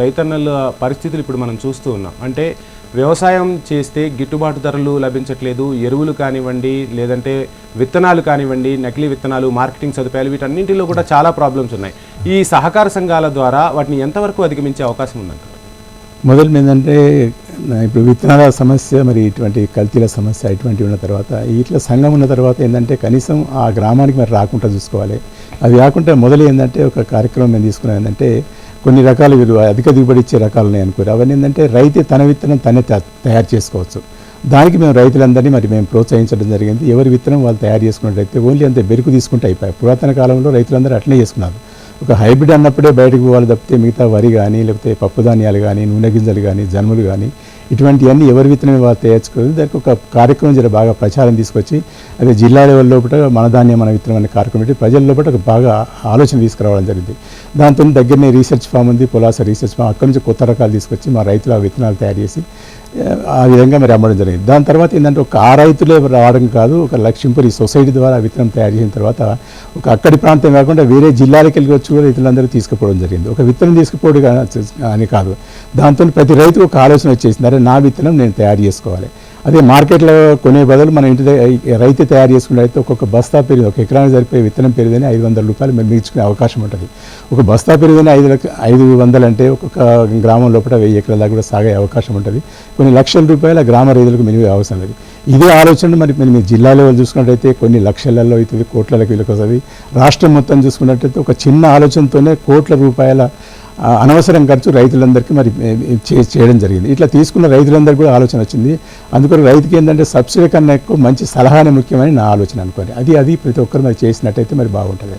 రైతన్నల పరిస్థితులు ఇప్పుడు మనం చూస్తూ ఉన్నాం. అంటే వ్యవసాయం చేస్తే గిట్టుబాటు ధరలు లభించట్లేదు ఎరువులు కానివ్వండి లేదంటే విత్తనాలు కానివ్వండి నకిలీ విత్తనాలు మార్కెటింగ్ సదుపాయాలు వీటన్నింటిలో కూడా చాలా ప్రాబ్లమ్స్ ఉన్నాయి. ఈ సహకార సంఘాల ద్వారా వాటిని ఎంతవరకు అధిగమించే అవకాశం ఉందంటారు? మొదలు ఏంటంటే ఇప్పుడు విత్తనాల సమస్య మరి ఇటువంటి కల్తీల సమస్య ఇటువంటివి ఉన్న తర్వాత ఇట్లా సంఘం ఉన్న తర్వాత ఏంటంటే కనీసం ఆ గ్రామానికి మరి రాకుండా చూసుకోవాలి. అది కాకుండా మొదలు ఏంటంటే ఒక కార్యక్రమం మేము తీసుకున్నాం ఏంటంటే కొన్ని రకాల విలువ అధిక దిగుబడి ఇచ్చే రకాలు ఉన్నాయి అనుకోరు. అవన్నీ ఏంటంటే రైతు తన విత్తనం తనే తయారు చేసుకోవచ్చు. దానికి మేము రైతులందరినీ మరి మేము ప్రోత్సహించడం జరిగింది. ఎవరి విత్తనం వాళ్ళు తయారు చేసుకున్నట్టయితే ఓన్లీ అంతే బెరుకు తీసుకుంటే అయిపోయాయి. పురాతన కాలంలో రైతులందరూ అట్లనే చేసుకున్నారు. ఒక హైబ్రిడ్ అన్నప్పుడే బయటకు పోవాలి తప్పితే మిగతా వరి కానీ లేకపోతే పప్పు ధాన్యాలు కానీ నూనె గింజలు కానీ జన్మలు కానీ ఇటువంటివన్నీ ఎవరి విత్తనం వాళ్ళు తయారుచుకోవాలి దానికి ఒక కార్యక్రమం జర బాగా ప్రచారం తీసుకొచ్చి అదే జిల్లా లెవెల్ లోపల మన ధాన్యం మన విత్తనం అనే కార్యక్రమం పెట్టి ప్రజల లోపల ఒక బాగా ఆలోచన తీసుకురావడం జరిగింది. దాంతో దగ్గరనే రీసెర్చ్ ఫామ్ ఉంది పొలాస రీసెర్చ్ ఫామ్. అక్కడి నుంచి కొత్త రకాలు తీసుకొచ్చి మా రైతులు ఆ విత్తనాలు తయారు చేసి ఆ విధంగా మరి అమ్మడం జరిగింది. దాని తర్వాత ఏంటంటే ఒక ఆ రైతులే రావడం కాదు ఒక లక్ష్మీపురి సొసైటీ ద్వారా విత్తనం తయారు చేసిన తర్వాత ఒక అక్కడి ప్రాంతం కాకుండా వేరే జిల్లాలకు వెళ్ళి వచ్చి కూడా రైతులందరూ తీసుకుపోవడం జరిగింది. ఒక విత్తనం తీసుకుపోవడం అని కాదు. దాంతో ప్రతి రైతుకు ఒక ఆలోచన వచ్చేసింది అరే నా విత్తనం నేను తయారు చేసుకోవాలి. అదే మార్కెట్లో కొనే బదులు మన ఇంటి దగ్గర రైతు తయారు చేసుకునే అయితే ఒక్కొక్క బస్తా పెరిగి ఒక ఎకరానికి సరిపోయే విత్తనం పెరిగిదని ఐదు వందల రూపాయలు మీరు మిగుచుకునే అవకాశం ఉంటుంది. ఒక బస్తా పెరిగిదని ఐదు ఐదు వందలు అంటే ఒక్కొక్క గ్రామం లోపల వెయ్యి ఎకరాల దాకా కూడా సాగే అవకాశం ఉంటుంది. కొన్ని లక్షల రూపాయల గ్రామ రైతులకు మినిమం అవసరం లేదు. ఇదే ఆలోచన మరి మరి మీ జిల్లాలో చూసుకున్నట్టయితే కొన్ని లక్షలలో అవుతుంది కోట్లకు వీళ్ళకి వస్తుంది రాష్ట్రం మొత్తం చూసుకున్నట్టయితే ఒక చిన్న ఆలోచనతోనే కోట్ల రూపాయల అనవసరం ఖర్చు రైతులందరికీ మరి చే- చేయడం జరిగింది. ఇట్లా తీసుకున్న రైతులందరికీ కూడా ఆలోచన వచ్చింది. అందుకని రైతుకి ఏంటంటే సబ్సిడీ కన్నా ఎక్కువ మంచి సలహానే ముఖ్యమని నా ఆలోచన అనుకోండి. అది అది ప్రతి ఒక్కరు మరి చేసినట్టయితే మరి బాగుంటుంది.